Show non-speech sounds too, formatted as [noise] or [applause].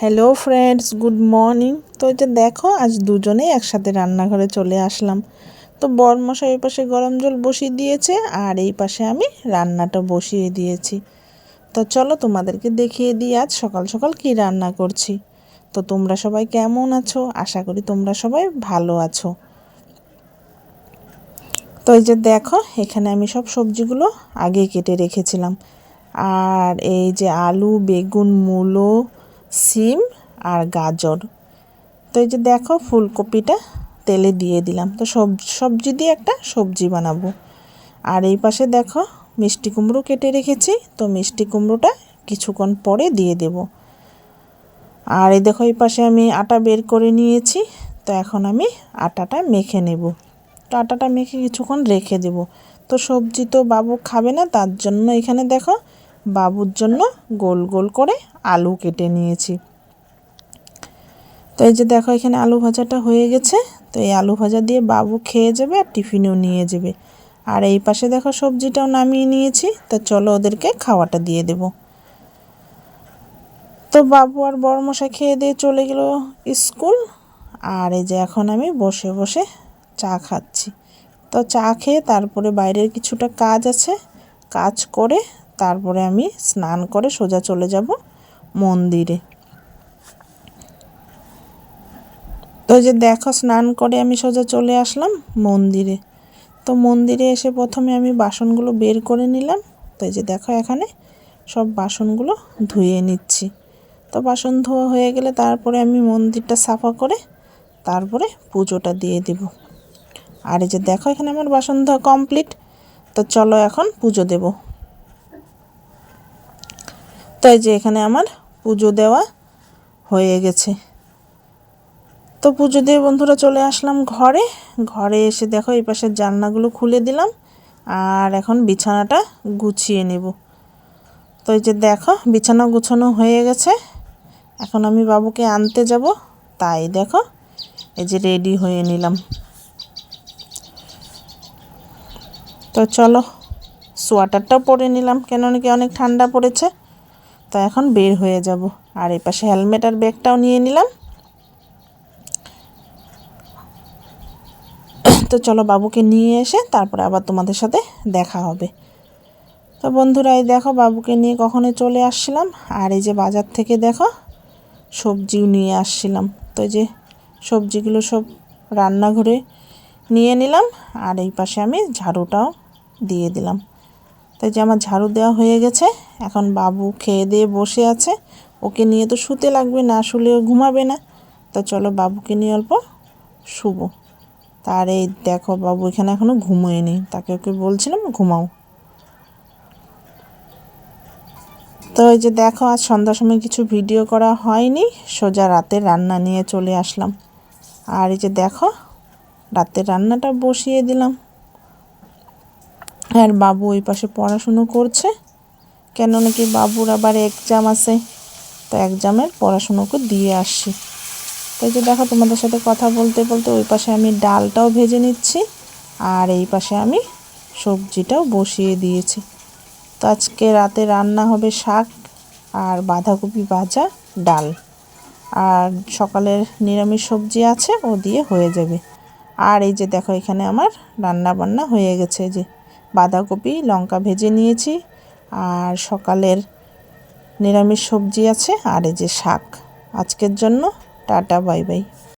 Hello friends good morning তো যে দেখো, আজ দুজনেই একসাথে রান্নাঘরে চলে আসলাম। তো বরমশাই এই পাশে গরম জল বসিয়ে দিয়েছে, আর এই পাশে আমি রান্নাটা বসিয়ে দিয়েছি। তো চলো তোমাদেরকে দেখিয়ে দিই আজ সকাল সকাল কি রান্না করছি। তো তোমরা সবাই কেমন আছো? আশা করি তোমরা সবাই ভালো আছো। তো এই যে দেখো, এখানে আমি সব সবজিগুলো আগে কেটে রেখেছিলাম। আর এই যে আলু, বেগুন, মূলো সিম আর গাজর। তো এই যে দেখো ফুলকপিটা তেলে দিয়ে দিলাম। তো সব, সবজি দিয়ে একটা সবজি বানাবো। আর এই পাশে দেখো মিষ্টি কুমড়ো কেটে রেখেছি। তো মিষ্টি কুমড়োটা কিছুক্ষণ পরে দিয়ে দেব। আর এই দেখো এই পাশে আমি আটা বের করে নিয়েছি। তো এখন আমি আটাটা মেখে নেব। তো আটাটা মেখে কিছুক্ষণ রেখে দেব। তো সবজি তো বাবু খাবে না, তার জন্য এখানে দেখো বাবুর জন্য গোল গোল করে আলু কেটে নিয়েছি। তো এই যে দেখো এখানে আলু ভাজাটা হয়ে গেছে। তো এই আলু ভাজা দিয়ে বাবু খেয়ে যাবে আর টিফিনেও নিয়ে যাবে। আর এই পাশে দেখো সবজিটাও নামিয়ে নিয়েছি। তো চলো ওদেরকে খাওয়াটা দিয়ে দেব। তো বাবু আর বড় মশাই খেয়ে দিয়ে চলে গেল স্কুল। আর এই যে এখন আমি বসে বসে চা খাচ্ছি। তো চা খেয়ে তারপরে বাইরের কিছুটা কাজ আছে। কাজ করে তারপরে আমি স্নান করে সোজা চলে যাব মন্দিরে। তো যে দেখো, স্নান করে আমি সোজা চলে আসলাম মন্দিরে। তো মন্দিরে এসে প্রথমে আমি বাসনগুলো বের করে নিলাম। তো যে দেখো এখানে সব বাসনগুলো ধুয়ে নিচ্ছি। তো বাসন ধোয়া হয়ে গেলে তারপরে আমি মন্দিরটা সাফা করে তারপরে পুজোটা দিয়ে দেব। আর এই যে দেখো এখানে আমার বাসন ধোয়া কমপ্লিট। তো চলো এখন পুজো দেবো। তাই যে এখানে আমার পুজো দেওয়া হয়ে গেছে। তো পুজো দিয়ে বন্ধুরা চলে আসলাম ঘরে। ঘরে এসে দেখো এই পাশের জানলাগুলো খুলে দিলাম আর এখন বিছানাটা গুছিয়ে নেব। তো এই যে দেখো, বিছানা গুছানো হয়ে গেছে। এখন আমি বাবুকে আনতে যাব। তাই দেখো, এই যে রেডি হয়ে নিলাম। তো চলো, সোয়াটারটাও পরে নিলাম। কেন নাকি অনেক ঠান্ডা পড়েছে। তো এখন বের হয়ে যাব। আর এই পাশে হেলমেট আর ব্যাগটাও নিয়ে নিলাম। [coughs] তো চলো বাবুকে নিয়ে এসে তারপরে আবার তোমাদের সাথে দেখা হবে। তো বন্ধুরা, এই দেখো বাবুকে নিয়ে কখনো চলে আসছিলাম। আর এই যে বাজার থেকে দেখো সবজিও নিয়ে আসছিলাম। তো যে সবজিগুলো সব রান্নাঘরে নিয়ে নিলাম। আর এই পাশে আমি ঝাড়ুটাও দিয়ে দিলাম। তাই যে আমার ঝাড়ু দেওয়া হয়ে গেছে, এখন বাবু খেয়ে দিয়ে বসে আছে। ওকে নিয়ে তো শুতে লাগবে, না শুলেও ঘুমাবে না। তো চলো বাবুকে নিয়ে অল্প শুব। তার এই দেখো বাবু এখানে এখনও ঘুমোয়নি, তাকে ওকে বলছিলাম ঘুমাও। তো এই যে দেখো, আজ সন্ধ্যার সময় কিছু ভিডিও করা হয়নি, সোজা রাতে রান্না নিয়ে চলে আসলাম। আর এই যে দেখো, রাতের রান্নাটা বসিয়ে দিলাম। আর বাবু ওই পাশে পড়াশুনো করছে। কেন নাকি বাবুর আবার এক্সাম আছে? তো এক্সামের পড়াশুনোকে দিয়ে আসছি। তো যে দেখো তোমাদের সাথে কথা বলতে বলতে ওই পাশে আমি ডালটাও ভেজে নিচ্ছি আর এই পাশে আমি সবজিটাও বসিয়ে দিয়েছি। তো আজকে রাতে রান্না হবে শাক আর বাঁধাকপি ভাজা ডাল। আর সকালের নিরামিষ সবজি আছে, ও দিয়ে হয়ে যাবে। আর এই যে দেখো এখানে আমার রান্না বান্না হয়ে গেছে যে বাঁধাকপি, লঙ্কা ভেজে নিয়েছি। আর সকালের নিরামিষ সবজি আছে, আর এই যে শাক। আজকের জন্য টাটা, বাই বাই।